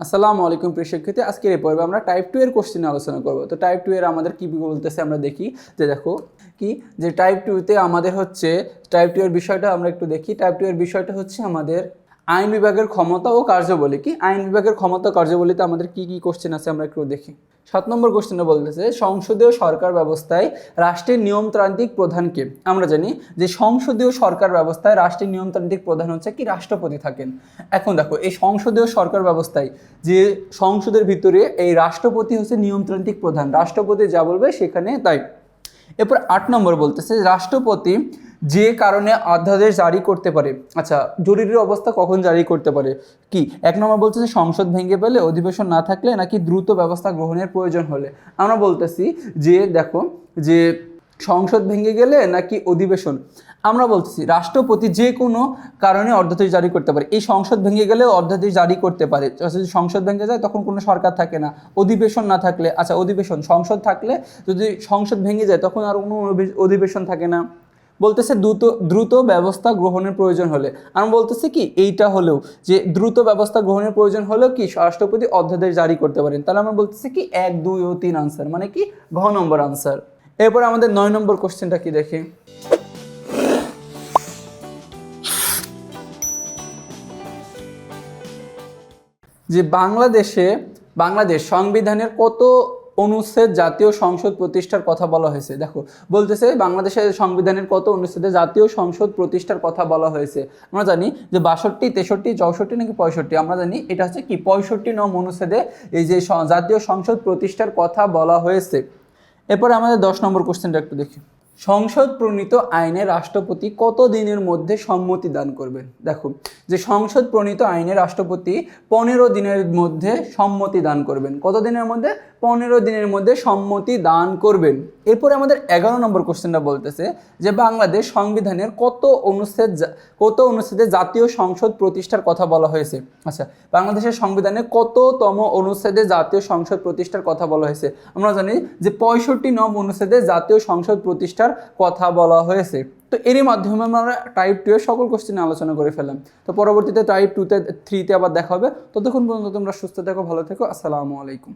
আসসালামু আলাইকুম প্রিয় শিক্ষার্থী। আজকের এই পর্বে আমরা টাইপ টু এর কোশ্চেন আলোচনা করব। তো টাইপ টু এর আমাদের কি বলতেছে আমরা দেখি। যে দেখো, কি? যে টাইপ টুতে আমাদের হচ্ছে টাইপ টু এর বিষয়টা আমরা একটু দেখি। টাইপ টু এর বিষয়টা হচ্ছে আমাদের আইন বিভাগের ক্ষমতা ও কার্যবলী কি? আইন বিভাগের ক্ষমতা কার্যবলীতে আমাদের কি কি কোশ্চেন আছে আমরা একটু দেখি। সাত নম্বর কোশ্চেনটা বলতেছে, সংসদীয় সরকার ব্যবস্থায় রাষ্ট্রের নিয়মতান্ত্রিক প্রধানকে আমরা জানি যে সংসদীয় সরকার ব্যবস্থায় রাষ্ট্রের নিয়মতান্ত্রিক প্রধান হচ্ছে কি? রাষ্ট্রপতি থাকেন। এখন দেখো, এই সংসদীয় সরকার ব্যবস্থায় যে সংসদের ভিতরে এই রাষ্ট্রপতি হচ্ছে নিয়মতান্ত্রিক প্রধান। রাষ্ট্রপতি যা বলবে সেখানে তাই। এরপর আট নম্বর বলতেছে, রাষ্ট্রপতি যে কারণে অধ্যাদেশ জারি করতে পারে। আচ্ছা জরুরি অবস্থা কখন জারি করতে পারে? কি? এক নম্বর বলতেছে সংসদ ভেঙে পেলে অধিবেশন না থাকলে নাকি দ্রুত ব্যবস্থা গ্রহণের প্রয়োজন হলে। আমরা বলতেছি যে দেখো যে সংসদ ভেঙে গেলে নাকি অধিবেশন। আমরা বলতেছি রাষ্ট্রপতি যে কোনো কারণে অর্ধাদেশ জারি করতে পারে। এই সংসদ ভেঙে গেলে অর্ধাদেশ জারি করতে পারে। আচ্ছা, যদি সংসদ ভেঙে যায় তখন কোনো সরকার থাকে না। অধিবেশন না থাকলে আচ্ছা অধিবেশন সংসদ থাকলে যদি সংসদ ভেঙে যায় তখন আর কোনো অধিবেশন থাকে না। বলতেছে দ্রুত দ্রুত ব্যবস্থা গ্রহণের প্রয়োজন হলে। আমি বলতেছি কি, এইটা হলেও যে দ্রুত ব্যবস্থা গ্রহণের প্রয়োজন হলেও কি রাষ্ট্রপতি অধ্যাদেশ জারি করতে পারেন? তাহলে আমরা বলতেছি কি, এক, দুই ও তিন আনসার মানে কি ঘ নম্বর আনসার এরপর আমাদের নয় নম্বর কোশ্চেনটা কি দেখি? যে বাংলাদেশে, বাংলাদেশ সংবিধানের কত অনুচ্ছেদ জাতীয় সংসদ প্রতিষ্ঠার কথা বলা হয়েছে। দেখো, বলতেছে বাংলাদেশের সংবিধানের কত অনুচ্ছেদে জাতীয় সংসদ প্রতিষ্ঠার কথা বলা হয়েছে। আমরা জানি যে বাষট্টি, তেষট্টি, চৌষট্টি নাকি পঁয়ষট্টি, আমরা জানি এটা হচ্ছে কি পঁয়ষট্টি নম অনুচ্ছেদে এই যে জাতীয় সংসদ প্রতিষ্ঠার কথা বলা হয়েছে। এরপরে আমাদের দশ নম্বর কোশ্চেনটা একটু দেখি। সংসদ প্রণীত আইনে রাষ্ট্রপতি কত দিনের মধ্যে সম্মতি দান করবেন? দেখো যে সংসদ প্রণীত আইনে রাষ্ট্রপতি পনেরো দিনের মধ্যে সম্মতি দান করবেন। কত দিনের মধ্যে? পনেরো দিনের মধ্যে সম্মতি দান করবেন। এরপরে আমাদের এগারো নম্বর কোশ্চেনটা বলতেছে যে বাংলাদেশ সংবিধানের কত অনুচ্ছেদ কত অনুচ্ছেদে জাতীয় সংসদ প্রতিষ্ঠার কথা বলা হয়েছে? আচ্ছা বাংলাদেশের সংবিধানে কততম অনুচ্ছেদে জাতীয় সংসদ প্রতিষ্ঠার কথা বলা হয়েছে? আমরা জানি যে পঁয়ষট্টি নম অনুচ্ছেদে জাতীয় সংসদ প্রতিষ্ঠার কথা বলা হয়েছে। তো এরই মাধ্যমে আমরা টাইপ টু এর সকল কোশ্চেন আলোচনা করে ফেললাম। তো পরবর্তীতে টাইপ টুতে থ্রিতে আবার দেখা হবে। ততক্ষণ পর্যন্ত তোমরা সুস্থ থেকো, ভালো থেকো। আসসালামু আলাইকুম।